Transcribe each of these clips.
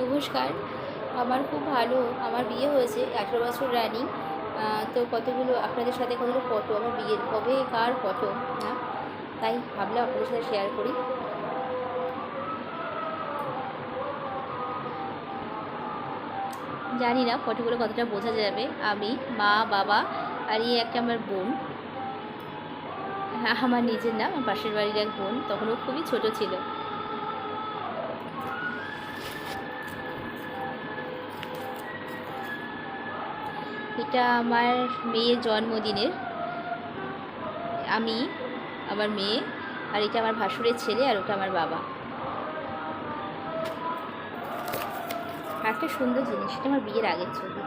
নমস্কার। আমার খুব ভালো আমার বিয়ে হয়েছে আঠেরো বছর রানিং তো কতগুলো আপনাদের সাথে কতগুলো ফটো আমার বিয়ের কবে কার ফটো না তাই ভাবলাম আপনাদের সাথে শেয়ার করি। জানি না ফটোগুলো কতটা বোঝা যাবে। আমি মা বাবা আর এই একটা আমার বোন। হ্যাঁ, আমার নিজের না আমার পাশের বাড়ির এক বোন তখন ও খুবই ছোট ছিল। এটা আমার মেয়ের জন্মদিনের আমি, আমার মেয়ে, আর এটা আমার ভাসুরের ছেলে, আর ওটা আমার বাবা। একটা সুন্দর জিনিস, এটা আমার বিয়ের আগের ছবি।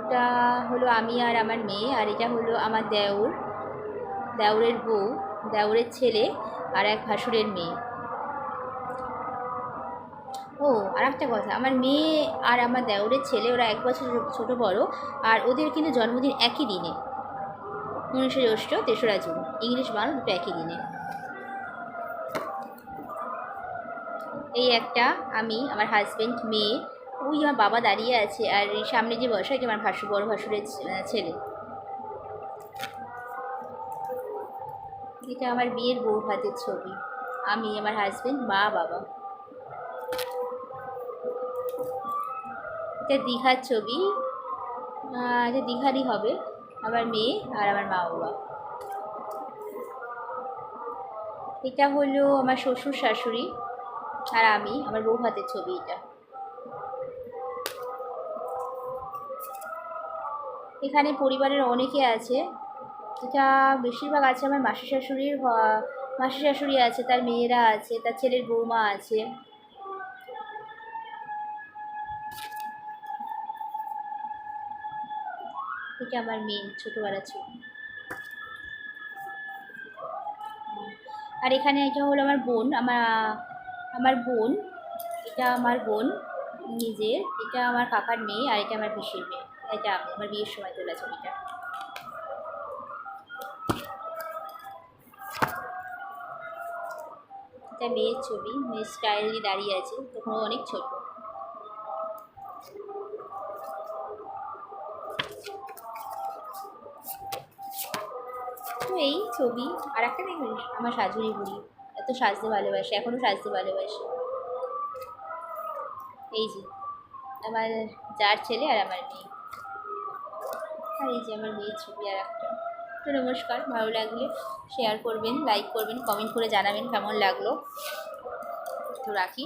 এটা হলো আমি আর আমার মেয়ে, আর এটা হলো আমার দেওর। দেওরের বউ, দেওরের ছেলে, আর এক ভাসুরের মেয়ে। ও, আর একটা কথা, আমার মেয়ে আর আমার দেওরের ছেলে, ওরা এক বছর ছোট বড়, আর ওদের কিন্তু জন্মদিন একই দিনে। উনিশে জ্যৈষ্ঠ, তেসরা জুন, ইংলিশ বারো দুটো একই দিনে। এই একটা আমি, আমার হাজব্যান্ড মেয়ে, ওই আমার বাবা দাঁড়িয়ে আছে, আর এই সামনে যে বসা এটা আমার ভাসু, বড় ভাসুরের ছেলে। এটা আমার বিয়ের বউ ভাতের ছবি। আমি, আমার হাজব্যান্ড মা, বাবা। এটা দীঘার ছবি। এটা দীঘারই হবে। আমার মেয়ে আর আমার মা বাবা। এটা হলো আমার শ্বশুর শাশুড়ি আর আমি, আমার বউ হাতের ছবি এটা। এখানে পরিবারের অনেকে আছে। এটা বেশিরভাগ আছে আমার মাসি শাশুড়ির মাসি শাশুড়ি আছে, তার মেয়েরা আছে, তার ছেলের বৌমা আছে। এটা আমার মেয়ে ছোটোবেলার ছবি আর এখানে এটা হলো আমার বোন, আমার আমার বোন, এটা আমার বোন নিজের এটা আমার কাকার মেয়ে আর এটা আমার পিসির মেয়ে। এটা আমার বিয়ের সময় তোলা ছবিটা। এটা মেয়ের ছবি, মেয়ের স্টাইলি দাঁড়িয়ে আছে, তখন অনেক ছোট। তো এই ছবি, আর একটা দেখবেন আমার শাশুড়ি বুড়ি এত সাজতে ভালোবাসে এখনও সাজতে ভালোবাসে। এই যে, আমার যার ছেলে আর আমার মেয়ে। আর এই যে আমার মেয়ের ছবি আর একটা। তো নমস্কার, ভালো লাগলে শেয়ার করবেন লাইক করবেন কমেন্ট করে জানাবেন কেমন লাগল। তো রাখি।